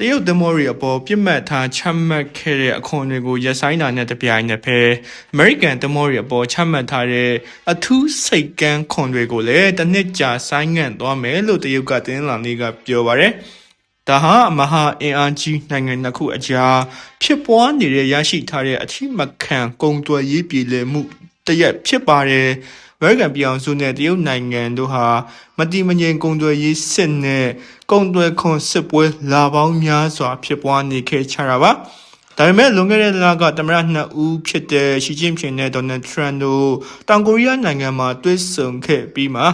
တရုတ်သမောရီအပေါ်ပြစ်မှတ်ထားချမှတ်ခဲ့တဲ့အခွန်တွေကိုရပ်ဆိုင်းတာနဲ့တပြိုင်နက်ပဲအမေရိကန်သမောရီအပေါ်ချမှတ်ထားတဲ့အထူးစိတ်ကန်းခွန်တွေကိုလည်းတစ်နှစ်ကြာဆိုင်းငံ့သွားမယ်လို့တရုတ်ကတင်းလာနေကပြောပါရယ်ဒါဟာမဟာအင်အားကြီးနိုင်ငံနှစ်ခုအကြားဖြစ်ပွားနေတဲ့ရရှိထားတဲ့အထိမခံကုန်သွယ်ရေးပြည်လည်မှုတရက်ဖြစ်ပါတယ် အမေရိကန်ပြည်အောင်စုနဲ့တရုတ်နိုင်ငံတို့ဟာမတိမငြိမ်ကုန်သွယ်ရေးစစ်နဲ့ကုန်သွယ်ခွန်စစ်ပွဲလာပေါင်းများစွာဖြစ်ပွားနေခဲ့ကြတာပါဒါပေမဲ့လွန်ခဲ့တဲ့လကသမ္မတနှစ်ဦးဖြစ်တဲ့ရှီကျင်းဖျင်နဲ့ဒေါ်နယ်ထရန့်တို့တောင်ကိုရီးယားနိုင်ငံမှာတွေ့ဆုံခဲ့ပြီးမှ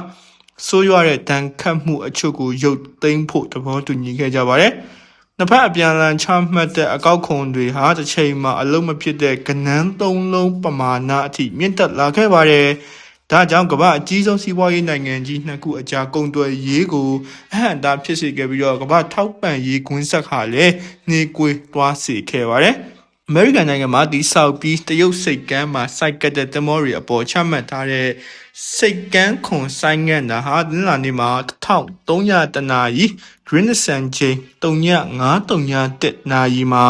ဆိုးရွားတဲ့တန်ခတ်မှုအချို့ကိုရုပ်သိမ်းဖို့သဘောတူညီခဲ့ကြပါတယ်။နှစ်ဖက်အပြန်အလှန်ချမှတ်တဲ့အကောက်ခွန်တွေဟာတစ်ချိန်မှာအလုံးမဖြစ်တဲ့ကနန်းသုံးလုံးပမာဏအထိမြင့်တက်လာခဲ့ပါတယ်။ ဒါကြောင့်ကမ္ဘာအကြီးဆုံးစီးပွားရေးနိုင်ငံကြီးနှစ်ခုအကြားကုန်သွယ်ရေးကိုအဟန့်အတားဖြစ်စေခဲ့ပြီးတော့ကမ္ဘာထောက်ပံ့ရေးကွင်းဆက်ခါလည်းနှေးကွေးသွားစေခဲ့ပါတယ်။အမေရိကန်နိုင်ငံမှာတည်ဆောက်ပြီးတရုတ်စိတ်ကမ်းမှာစိုက်ကတ်တဲ့သမောရီအပေါ်ချမှတ်ထားတဲ့စိတ်ကမ်းခွန်ဆိုင်ငံ့တာဟာဒီလာနေမှာ1300တနာရီ Greenson ချိန်3931နာရီမှာ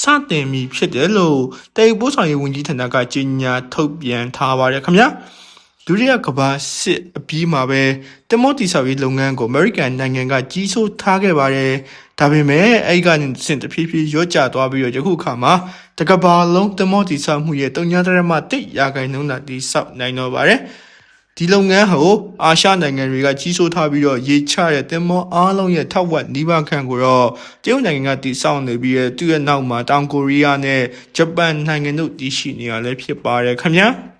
စတင်ပြီဖြစ်တယ်လို့တေပို့ဆောင်ရေးဝန်ကြီးဌာနကကြေညာထုတ်ပြန်ထားပါတယ်ခင်ဗျာ ဒုတိယကမ္ဘာစစ်အပြီးမှာပဲတမောတီဆောက်ရေးလုပ်ငန်းကို American နိုင်ငံကကြီးစိုးထားခဲ့ပါတယ်။ဒါပေမဲ့အဲ့ဒီကနေစင်တဖြည်းဖြည်းရော့ကျသွားပြီးတော့ယခုအခါမှာတကဘာလုံးတမောတီဆောက်မှုရဲ့3.3ရာခိုင်နှုန်းသာတည်ဆောက်နိုင်တော့ပါတယ်။ဒီလုပ်ငန်းဟိုအာရှနိုင်ငံတွေကကြီးစိုးထားပြီးတော့ရေချတဲ့တင်မောအားလုံးရဲ့ထောက်ဝက်နီးပါးခန့်ကိုတော့တရုတ်နိုင်ငံကတည်ဆောက်နေပြီးတော့သူ့ရဲ့နောက်မှာတောင်ကိုရီးယားနဲ့ဂျပန်နိုင်ငံတို့တည်ရှိနေရလဲဖြစ်ပါတယ်ခင်ဗျာ။